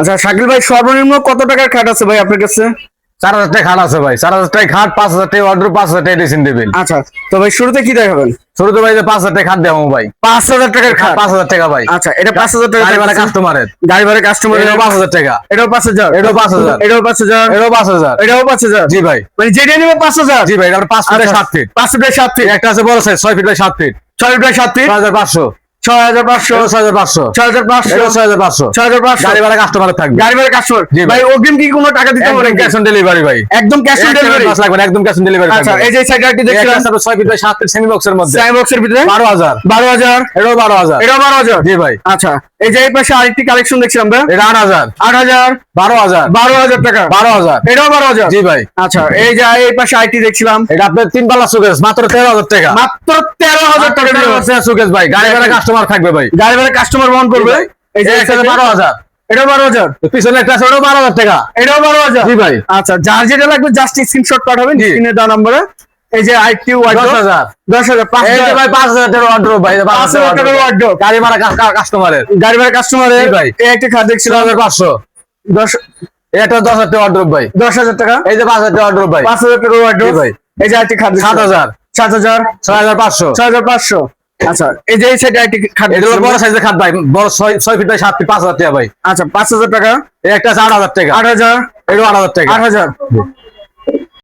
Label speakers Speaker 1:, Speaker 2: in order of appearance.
Speaker 1: আচ্ছা শাকিল ভাই সর্বনিম্ন কত টাকার খাট আছে ভাই আপনার কাছে?
Speaker 2: চার হাজার টাকা খাট আছে ভাই। চার হাজার টাকা খাট পাঁচ হাজার টাকা অর্ডার পাঁচ হাজার টাকা ড্রেসিং টেবিল
Speaker 1: আচ্ছা তো ভাই শুরুতে কি দেখাবেন?
Speaker 2: ছোট তো ভাই যে পাঁচ হাজার টাকা খাট দেবো ভাই।
Speaker 1: পাঁচ হাজার টাকার খাট?
Speaker 2: পাঁচ হাজার টাকা ভাই।
Speaker 1: আচ্ছা এটা পাঁচ হাজার টাকা
Speaker 2: গাড়ি। কাস্টমারের
Speaker 1: গাড়ি ভাড়া কাস্টমার
Speaker 2: এটাও পাঁচ হাজার টাকা।
Speaker 1: এটাও পাঁচ হাজার?
Speaker 2: এটাও পাঁচ হাজার।
Speaker 1: এটাও পাঁচ হাজার?
Speaker 2: এটাও পাঁচ হাজার।
Speaker 1: এটাও পাঁচ হাজার?
Speaker 2: জি ভাই।
Speaker 1: মানে যেটা নেবে পাঁচ হাজার?
Speaker 2: জি ভাই এটা পাঁচ ফিট
Speaker 1: আচ্ছা,
Speaker 2: সাত ফিট
Speaker 1: পাঁচ ফিট সাত ফিট
Speaker 2: একটা আছে বড় সাইজ ছয় ফিট বাই সাত ফিট
Speaker 1: ছয় ফিট সাত ফিট
Speaker 2: ছয় হাজার পাঁচশো।
Speaker 1: ছয় হাজার পাঁচশো।
Speaker 2: ছয় হাজার পাঁচশো।
Speaker 1: ছয় হাজার পাঁচশো।
Speaker 2: ছয় হাজার পাঁচশো।
Speaker 1: ছয় হাজার পাঁচশো।
Speaker 2: গাড়ি ভাড়া কাস্টমারের থাকবে।
Speaker 1: গাড়ি ভাড়া কাস্টমার
Speaker 2: ভাই।
Speaker 1: ভাই অগ্রিম কি কোনো টাকা দিতে হবে
Speaker 2: ক্যাশ অন ডেলিভারি ভাই।
Speaker 1: একদম ক্যাশ অন ডেলিভারি
Speaker 2: পাঁচ লাগবে একদম ক্যাশ অন ডেলিভারি
Speaker 1: আচ্ছা এই যে সাইড আরটি দেখছিলাম।
Speaker 2: ছয় ফিট বাই সাত ফিট সেমি বক্সের মধ্যে।
Speaker 1: সাইম বক্সের ভিতরে?
Speaker 2: বারো হাজার।
Speaker 1: বারো হাজার?
Speaker 2: এটাও বারো হাজার।
Speaker 1: এটাও বারো হাজার?
Speaker 2: জি ভাই।
Speaker 1: আচ্ছা এই যে এই পাশে আরেকটি কালেকশন দেখছিলাম ভাই।
Speaker 2: এটা আট হাজার।
Speaker 1: আট হাজার?
Speaker 2: বারো হাজার।
Speaker 1: বারো হাজার টাকা।
Speaker 2: বারো হাজার।
Speaker 1: এটাও বারো হাজার?
Speaker 2: জি ভাই।
Speaker 1: আচ্ছা এই যে এই পাশে আইটি দেখছিলাম।
Speaker 2: এটা আপনার তিন পাল্লা মাত্র তেরো হাজার টাকা।
Speaker 1: মাত্র তেরো হাজার টাকা।
Speaker 2: সুকেস ভাই। গাড়ি ভাড়া কাস্টমার থাকবে ভাই।
Speaker 1: গাড়ি ভাড়া কাস্টমার বহন করবে? এই যে
Speaker 2: বারো হাজার।
Speaker 1: এটাও বারো হাজার।
Speaker 2: পিছনে একটা আছে ওটাও বারো হাজার টাকা।
Speaker 1: এটাও বারো হাজার।
Speaker 2: জি ভাই।
Speaker 1: আচ্ছা যার যেটা লাগবে জাস্ট স্ক্রিনশট পাঠাবেন
Speaker 2: জি।
Speaker 1: স্ক্রিনে দেওয়া নম্বরে। এই যে
Speaker 2: দশ হাজার।
Speaker 1: দশ হাজার পাঁচ
Speaker 2: এই
Speaker 1: হাজার।
Speaker 2: ভাই পাঁচ হাজার টাকার অর্ডার ভাই
Speaker 1: পাঁচ হাজার টাকার wardrobe।
Speaker 2: গাড়ি ভাড়া কাস্টমারের
Speaker 1: গাড়ি ভাড়া কাস্টমারের
Speaker 2: ভাই।
Speaker 1: এই একটা
Speaker 2: হাজার পাঁচশো।
Speaker 1: দশ
Speaker 2: এটা দশ হাজার টাকা অর্ডার ভাই।
Speaker 1: দশ হাজার টাকা?
Speaker 2: এই যে পাঁচ হাজার টাকা অর্ডার ভাই।
Speaker 1: পাঁচ হাজার টাকার
Speaker 2: জি ভাই।
Speaker 1: এই যে আইটি খাট
Speaker 2: সাত হাজার।
Speaker 1: সাত হাজার।
Speaker 2: ছয় হাজার পাঁচশো।
Speaker 1: ছয় হাজার পাঁচশো। আচ্ছা এই যে এই সাইডে আইটি খাট
Speaker 2: এটা। বড় সাইজের খাট ভাই। বড় ছয় ছয় ফিট বাই সাত ফিট পাঁচ হাজার টাকা ভাই।
Speaker 1: আচ্ছা পাঁচ হাজার টাকা?
Speaker 2: এই একটা আছে আট হাজার টাকা।
Speaker 1: আট হাজার?
Speaker 2: এটাও টাকা।
Speaker 1: আট হাজার।